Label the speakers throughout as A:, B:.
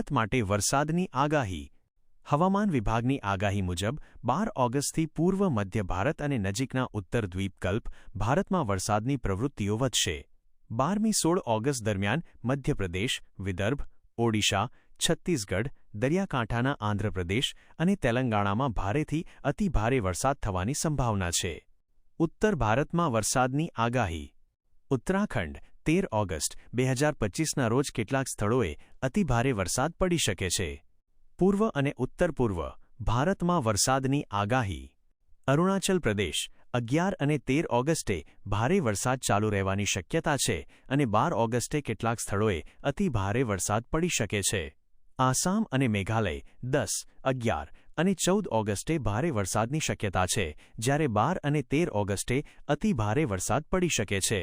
A: ભારત માટે વરસાદની આગાહી. હવામાન વિભાગની આગાહી મુજબ, બાર ઓગસ્ટથી પૂર્વ મધ્ય ભારત અને નજીકના ઉત્તર દ્વીપકલ્પ ભારતમાં વરસાદની પ્રવૃત્તિઓ વધશે. બારમી સોળ ઓગસ્ટ દરમિયાન મધ્યપ્રદેશ, વિદર્ભ, ઓડિશા, છત્તીસગઢ, દરિયાકાંઠાના આંધ્રપ્રદેશ અને તેલંગાણામાં ભારેથી અતિભારે વરસાદ થવાની સંભાવના છે. ઉત્તર ભારતમાં વરસાદની આગાહી. ઉત્તરાખંડ તેર ઓગસ્ટ, બે હજાર પચીસના રોજ કેટલાક સ્થળોએ અતિભારે વરસાદ પડી શકે છે. પૂર્વ અને ઉત્તર પૂર્વ ભારતમાં વરસાદની આગાહી. અરુણાચલ પ્રદેશ, અગિયાર અને તેર ઓગસ્ટે ભારે વરસાદ ચાલુ રહેવાની શક્યતા છે અને બાર ઓગસ્ટે કેટલાક સ્થળોએ અતિભારે વરસાદ પડી શકે છે. આસામ અને મેઘાલય, દસ, અગિયાર અને ચૌદ ઓગસ્ટે ભારે વરસાદની શક્યતા છે, જ્યારે બાર અને તેર ઓગસ્ટે અતિભારે વરસાદ પડી શકે છે.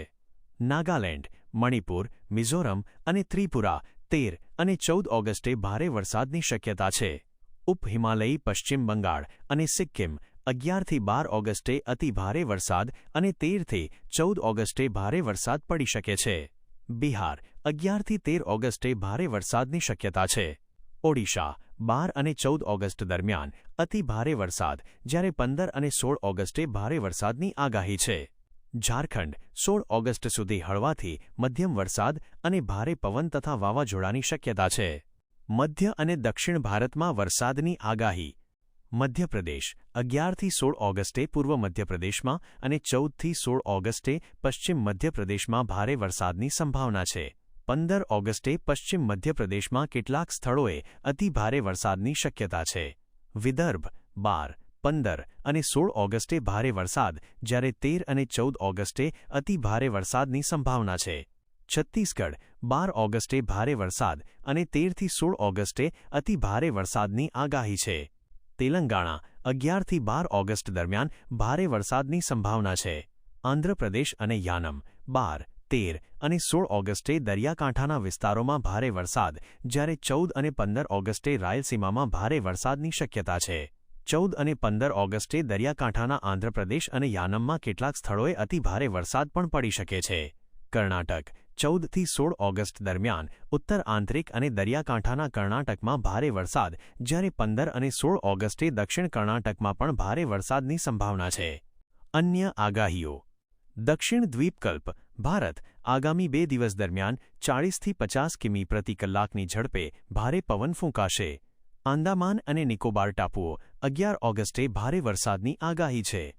A: નાગાલેન્ડ મણિપુર, મિઝોરમ અને ત્રિપુરા, તેર અને ચૌદ ઓગસ્ટે ભારે વરસાદની શક્યતા છે. ઉપહિમાલયી પશ્ચિમ બંગાળ અને સિક્કિમ અગિયારથી બાર ઓગસ્ટે અતિભારે વરસાદ અને તેરથી ચૌદ ઓગસ્ટે ભારે વરસાદ પડી શકે છે. બિહાર અગિયારથી તેર ઓગસ્ટે ભારે વરસાદની શક્યતા છે. ઓડિશા, બાર અને ચૌદ ઓગસ્ટ દરમિયાન અતિ ભારે વરસાદ જ્યારે પંદર અને સોળ ઓગસ્ટે ભારે વરસાદની આગાહી છે. ઝારખંડ સોળ ઓગસ્ટ સુધી હળવાથી મધ્યમ વરસાદ અને ભારે પવન તથા વાવાઝોડાની શક્યતા છે. મધ્ય અને દક્ષિણ ભારતમાં વરસાદની આગાહી. મધ્યપ્રદેશ અગિયારથી સોળ ઓગસ્ટે પૂર્વ મધ્યપ્રદેશમાં અને ચૌદથી સોળ ઓગસ્ટે પશ્ચિમ મધ્યપ્રદેશમાં ભારે વરસાદની સંભાવના છે. પંદર ઓગસ્ટે પશ્ચિમ મધ્યપ્રદેશમાં કેટલાક સ્થળોએ અતિભારે વરસાદની શક્યતા છે. વિદર્ભ બાર પંદર અને સોળ ઓગસ્ટે ભારે વરસાદ, જ્યારે તેર અને ચૌદ ઓગસ્ટે અતિભારે વરસાદની સંભાવના છે. છત્તીસગઢ, બાર ઓગસ્ટે ભારે વરસાદ અને તેરથી સોળ ઓગસ્ટે અતિભારે વરસાદની આગાહી છે. તેલંગાણા અગિયારથી બાર ઓગસ્ટ દરમિયાન ભારે વરસાદની સંભાવના છે. આંધ્રપ્રદેશ અને યાનમ, બાર, તેર અને સોળ ઓગસ્ટે દરિયાકાંઠાના વિસ્તારોમાં ભારે વરસાદ, જ્યારે ચૌદ અને પંદર ઓગસ્ટે રાયલસીમામાં ભારે વરસાદની શક્યતા છે. ચૌદ અને પંદર ઓગસ્ટે દરિયાકાંઠાના આંધ્રપ્રદેશ અને યાનમમાં કેટલાક સ્થળોએ અતિભારે વરસાદ પણ પડી શકે છે. કર્ણાટક, ચૌદથી સોળ ઓગસ્ટ દરમિયાન ઉત્તર આંતરિક અને દરિયાકાંઠાના કર્ણાટકમાં ભારે વરસાદ, જ્યારે પંદર અને સોળ ઓગસ્ટે દક્ષિણ કર્ણાટકમાં પણ ભારે વરસાદની સંભાવના છે. અન્ય આગાહીઓ. દક્ષિણ દ્વીપકલ્પ, ભારત, આગામી બે દિવસ દરમિયાન ચાળીસથી પચાસ કિમી પ્રતિ કલાકની ઝડપે ભારે પવન ફૂંકાશે. આંદામાન અને નિકોબાર ટાપુઓ. અગિયાર ઓગસ્ટે ભારે વરસાદની આગાહી છે.